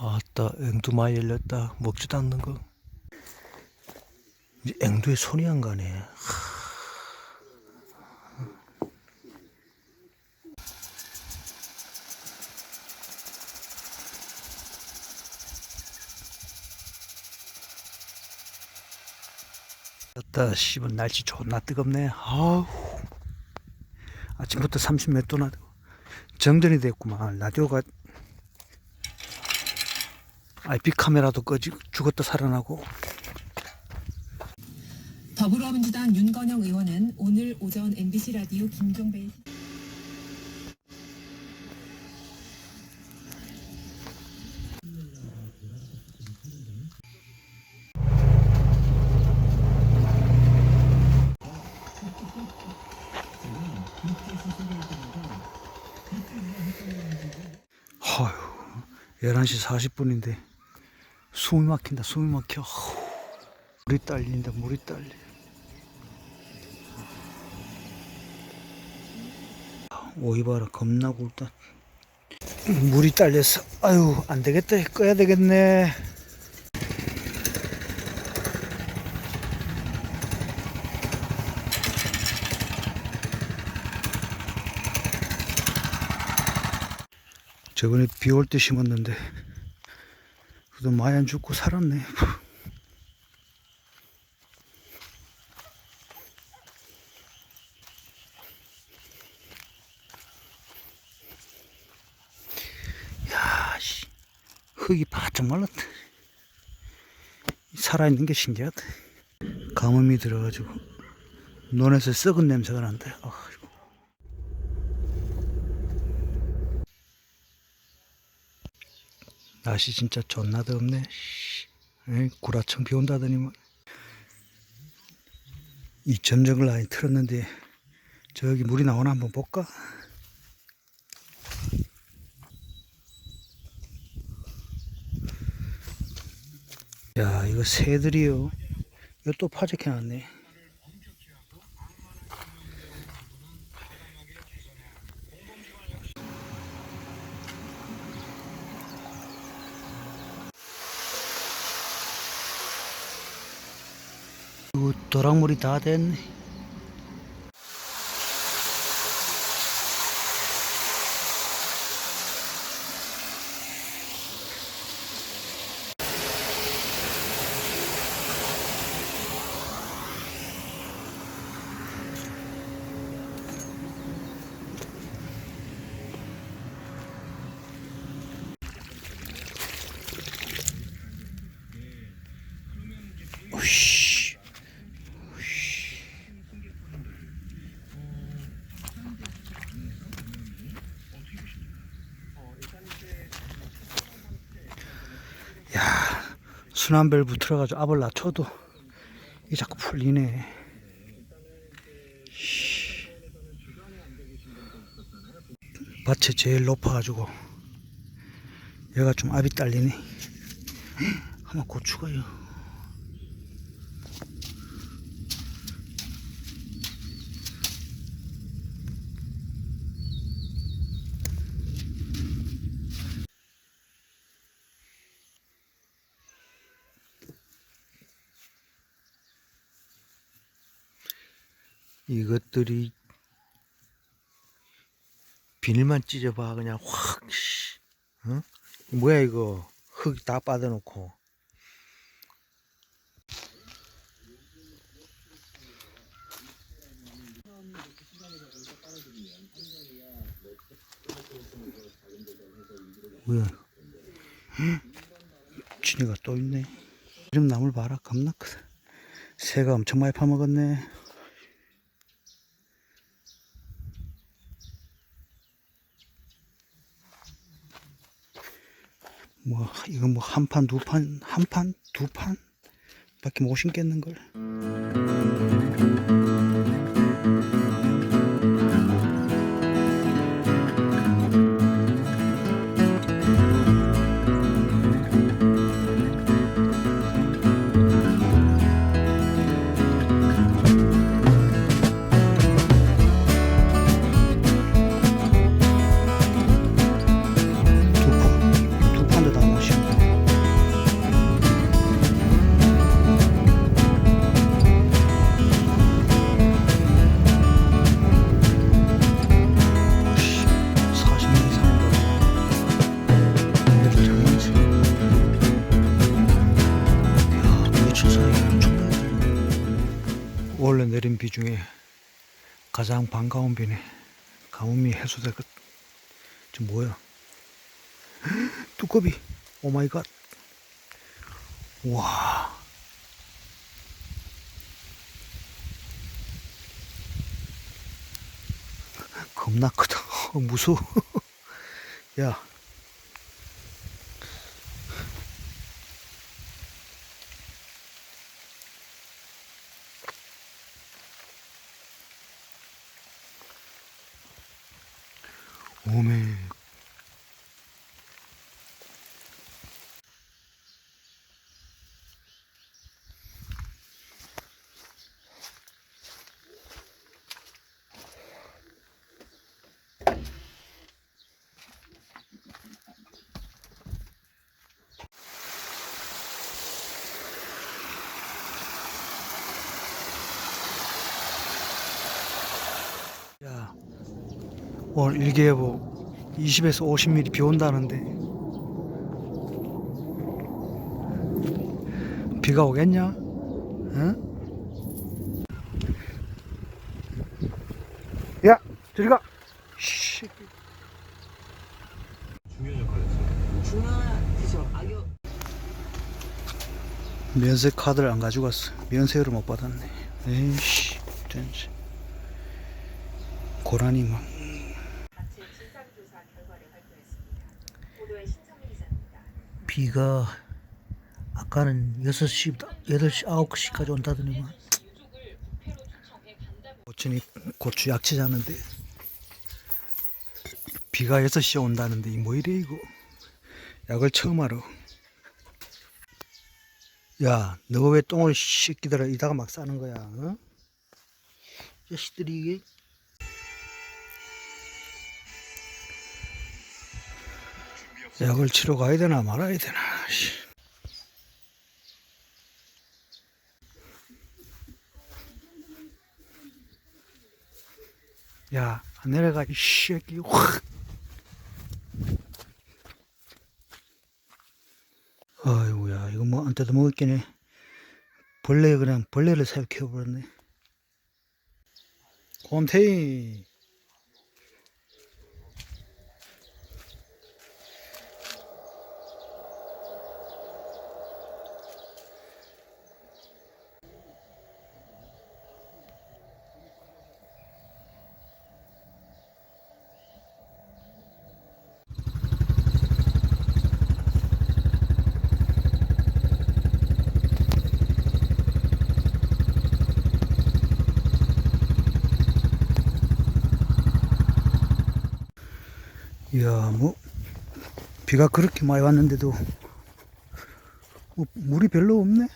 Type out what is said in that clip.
아따 앵두 많이 열렸다. 먹지도 않는 거. 이제 앵두에 손이 안 가네. 아따 씨발 날씨 존나 뜨겁네. 아우. 아침부터 30몇 도나 정전이 됐구만. 라디오가 IP 카메라도 꺼지 죽었다 살아나고. 더불어민주당 윤건영 의원은 오늘 오전 MBC 라디오 김종배 허휴 11시 40분인데 숨이 막힌다 숨이 막혀. 물이 딸린다 물이 딸려. 오이 봐라 겁나 굵다. 물이 딸려서 아유 안되겠다. 꺼야 되겠네. 저번에 비 올 때 심었는데 그래도 안 죽고 살았네 야, 씨. 흙이 바짝 말랐다. 살아있는 게 신기하다. 가뭄이 들어가지고 논에서 썩은 냄새가 난다. 아이고. 날씨 진짜 존나 덥네. 구라청 비 온다더니만. 이 점정을 많이 틀었는데 저기 물이 나오나 한번 볼까? 야 이거 새들이요. 이거 또 파적해놨네. 이거 순환벨브 틀어가지고 압을 낮춰도 이 자꾸 풀리네. 씨. 밭에 제일 높아가지고 얘가 좀 압이 딸리네. 한번 고추가요. 이것들이 비닐만 찢어봐. 그냥 확 씨. 어? 뭐야 이거? 흙 다 빠져놓고. 뭐야? 진이가 또 있네. 이름 나물 봐라. 겁나 크다. 새가 엄청 많이 파먹었네 뭐 이거 뭐한 판 두 판 한 판 두 판 밖에 못 심겠는 걸. 내린 비 중에 가장 반가운 비네. 가뭄이 해소될 것. 저 뭐야? 두꺼비. 오 마이 갓. 와. 겁나 크다. 어, 무서워. 야. 오메. 야, 오늘 일기예보 20에서 50mm 비 온다는데 비가 오겠냐? 응? 야, 저리 가. 면세 카드를 안 가지고 왔어. 면세를 못 받았네. 에이씨, 진짜. 고라니 막. 단체 진상조사 결과를 발표했습니다. 보도의 신성민 기자입니다. 비가 아까는 6시, 8시, 9시까지 온다더니만 고추니 고추 약치 자는데 비가 6시에 온다는데 이뭐 이래 이거 약을 처음 알아 야 너 왜 똥을 씻기더라 이다가 막 싸는 거야 어? 자식들이 이게 약을 치러 가야 되나 말아야 되나 씨. 야, 안 내려가, 이 새끼, 확! 아이고야, 이거 뭐, 안 뜯어 먹었겠네. 벌레, 그냥, 벌레를 키워버렸네. 곰탱이. 이야, 뭐, 비가 그렇게 많이 왔는데도, 뭐, 물이 별로 없네?